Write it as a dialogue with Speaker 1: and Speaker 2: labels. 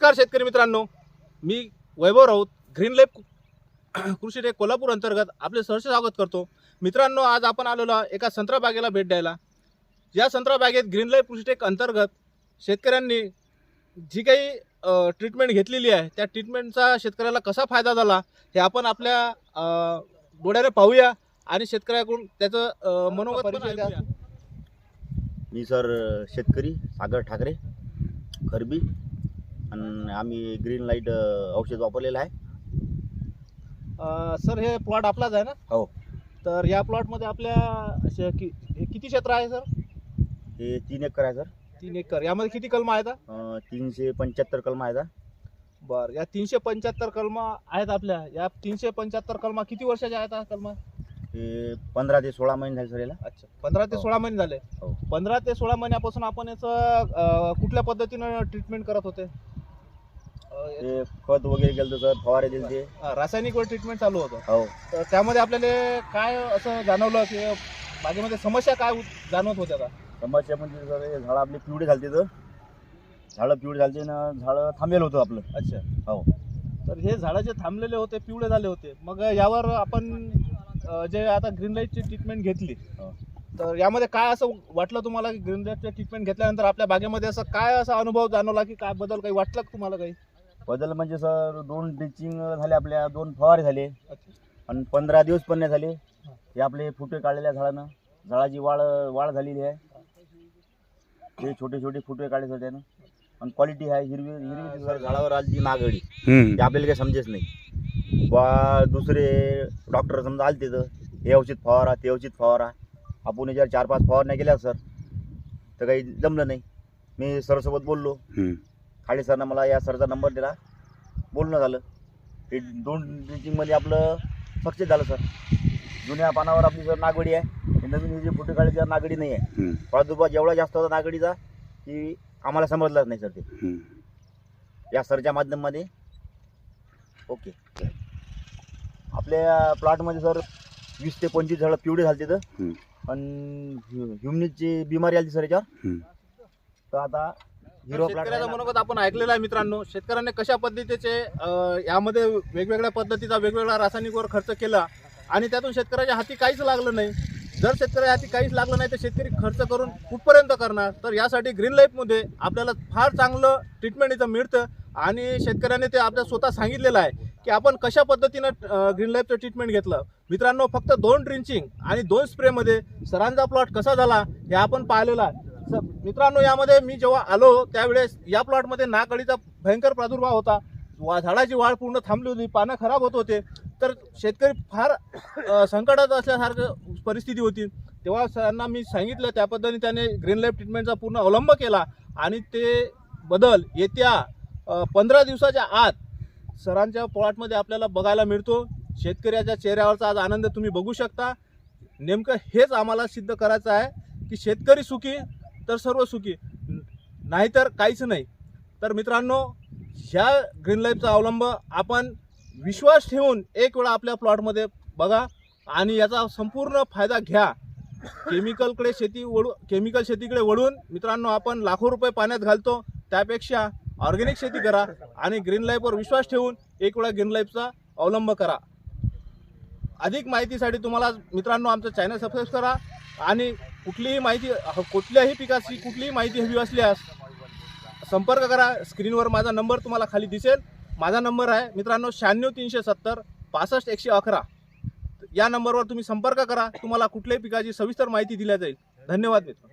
Speaker 1: नमस्कार शेतकरी मित्रांनो. मी वैभव राऊत ग्रीन लेप कृषी टेक कोल्हापूर अंतर्गत आपले सहर्ष स्वागत करतो. मित्रांनो आज आपण आलेलो एका संत्रा बागेला भेट द्यायला. या संत्रा बागेत ग्रीन लाईफ कृषी टेक अंतर्गत शेतकऱ्यांनी जी काही ट्रीटमेंट घेतलेली आहे त्या ट्रीटमेंटचा शेतकऱ्याला कसा फायदा झाला हे आपण आपल्या डोळ्याने पाहूया आणि शेतकऱ्याकडून त्याचं मनोगत.
Speaker 2: मी सर शेतकरी सागर ठाकरे खरबी आणि आम्ही ग्रीन लाइट औषध वापरलेलं आहे.
Speaker 1: अ, सर हे प्लॉट आपलाच आहे ना?
Speaker 2: हो.
Speaker 1: तर या प्लॉटमध्ये आपल्या अशा कि किती क्षेत्र आहे सर?
Speaker 2: हे तीन एकर आहे सर.
Speaker 1: तीन एकर. यामध्ये किती कलम आहेत
Speaker 2: अं, तीनशे पंच्याहत्तर कलम आहे
Speaker 1: बर. या तीनशे पंच्याहत्तर कलम आहेत आपल्या. या तीनशे पंच्याहत्तर कलमा किती वर्षाच्या आहेत कलमा?
Speaker 2: हे पंधरा ते सोळा महिने झाले सर याला.
Speaker 1: अच्छा. पंधरा ते
Speaker 2: हो.
Speaker 1: सोळा महिने झाले.
Speaker 2: हो.
Speaker 1: पंधरा ते सोळा महिन्यापासून आपण याचं अ, कुठल्या पद्धतीनं ट्रीटमेंट करत होते?
Speaker 2: ते खत वगैरे केलं सर फवारे दिले ते
Speaker 1: अ, रासायनिकवर ट्रीटमेंट चालू होतं.
Speaker 2: हो.
Speaker 1: तर त्यामध्ये आपल्याला काय असं जाणवलं की बागेमध्ये समस्या काय उत- जाणवत होत्या का?
Speaker 2: समस्या म्हणजे सर हे झाडं आपले पिवळे झालते तर. झाडं पिवळे झालते ना झाडं थांबेल होतं आपलं.
Speaker 1: अच्छा.
Speaker 2: हो.
Speaker 1: तर हे झाडं जे थांबलेले होते पिवळे झाले होते मग यावर आपण अ, जे आता ग्रीन लाईटची ट्रीटमेंट घेतली
Speaker 2: हो.
Speaker 1: तर यामध्ये काय असं वाटलं तुम्हाला की ग्रीन लाईटची ट्रीटमेंट घेतल्यानंतर आपल्या बागेमध्ये असं काय असा अनुभव जाणवला की काय बदल काही वाटलं का तुम्हाला काही?
Speaker 2: बदल म्हणजे सर दोन ड्रिचिंग झाले आपल्या दोन फवारे झाले. आणि पंधरा दिवस पण नाही झाले. हे आपले फुटे काढलेल्या झाडानं. झाडाची वाढ वाढ झालेली आहे. हे छोटे छोटे फुटे काढले सर त्यानं आणि क्वालिटी आहे हिरवी हिरवी सर झाडावर आली. ती नागडी ते आपल्याला काही समजेच नाही. बा दुसरे डॉक्टर समजा आलते तर हे औषध फवारा ते औषध फवारा. आपण याच्यावर चार पाच फवारण्या केल्या सर. तर काही जमलं नाही. मी सरसोबत बोललो. खाडे सरनं मला या सरचा नंबर दिला. बोलणं झालं. हे दोन ड्रिचिंगमध्ये आपलं सक्सेस झालं सर. जुन्या पानावर आपली सर नागडी आहे हे नवीन जे फुटे काढले त्यावर नागडी नाही आहे. प्रादुर्भाव जेवढा जास्त होता नागडीचा की आम्हाला समजलाच नाही सर ते. या सरच्या माध्यमामध्ये. ओके. आपल्या प्लॉटमध्ये सर वीस ते पंचवीस झाडं पिवळे तर
Speaker 3: हम्म.
Speaker 2: आणि ह्युमनीची बिमारी आली सर याच्यावर. तर आता हिरो
Speaker 1: शेतकऱ्याचं मनोगत आपण ऐकलेलं आहे मित्रांनो. शेतकऱ्यांनी कशा पद्धतीचे अ, यामध्ये वेगवेगळ्या पद्धतीचा वेगवेगळा रासायनिकवर खर्च केला आणि त्यातून शेतकऱ्याच्या हाती काहीच लागलं नाही. जर शेतकऱ्याच्या हाती काहीच लागलं नाही तर शेतकरी खर्च करून कुठपर्यंत करणार? तर यासाठी ग्रीन लाईफमध्ये आपल्याला फार चांगलं ट्रीटमेंट इथं मिळतं आणि शेतकऱ्याने ते आपल्या स्वतः सांगितलेलं आहे की आपण कशा पद्धतीनं ग्रीन लाईफचं ट्रीटमेंट घेतलं. मित्रांनो फक्त दोन ड्रिंचिंग आणि दोन स्प्रेमध्ये सरांचा प्लॉट कसा झाला हे आपण पाहिलेलं आहे. मित्रांनो यामध्ये मी जेव्हा आलो त्यावेळेस या प्लॉटमध्ये नाकळीचा भयंकर प्रादुर्भाव होता. वा झाडाची वाढ पूर्ण थांबली होती पानं खराब होत होते. तर शेतकरी फार संकटात असल्यासारखं परिस्थिती होती. तेव्हा सरांना मी सांगितलं त्या पद्धतीने त्याने ग्रीन लाईफ ट्रीटमेंटचा पूर्ण अवलंब केला आणि ते बदल येत्या पंधरा दिवसाच्या आत सरांच्या प्लॉटमध्ये आपल्याला बघायला मिळतो. शेतकऱ्याच्या चेहऱ्यावरचा आज आनंद तुम्ही बघू शकता. नेमकं हेच आम्हाला सिद्ध करायचं आहे की शेतकरी सुखी तर सर्व सुखी. नाहीतर काहीच नाही. तर मित्रांनो ह्या ग्रीन लाईफचा अवलंब आपण विश्वास ठेवून एक वेळा आपल्या प्लॉटमध्ये बघा आणि याचा संपूर्ण फायदा घ्या. केमिकलकडे शेती वळू केमिकल शेतीकडे वळून मित्रांनो आपण लाखो रुपये पाण्यात घालतो. त्यापेक्षा ऑर्गॅनिक शेती करा आणि ग्रीन लाईफवर विश्वास ठेवून एक वेळा ग्रीन लाईफचा अवलंब करा. अधिक माहितीसाठी तुम्हाला मित्रांनो आमचं चॅनल सबस्क्राईब करा आणि कुठलीही माहिती कुठल्याही पिकाची कुठलीही माहिती हवी असल्यास संपर्क करा. स्क्रीनवर माझा नंबर तुम्हाला खाली दिसेल. माझा नंबर आहे मित्रांनो शहाण्णव तीनशे सत्तर पासष्ट एकशे अकरा. या नंबरवर तुम्ही संपर्क करा. तुम्हाला कुठल्याही पिकाची सविस्तर माहिती दिल्या जाईल. धन्यवाद मित्र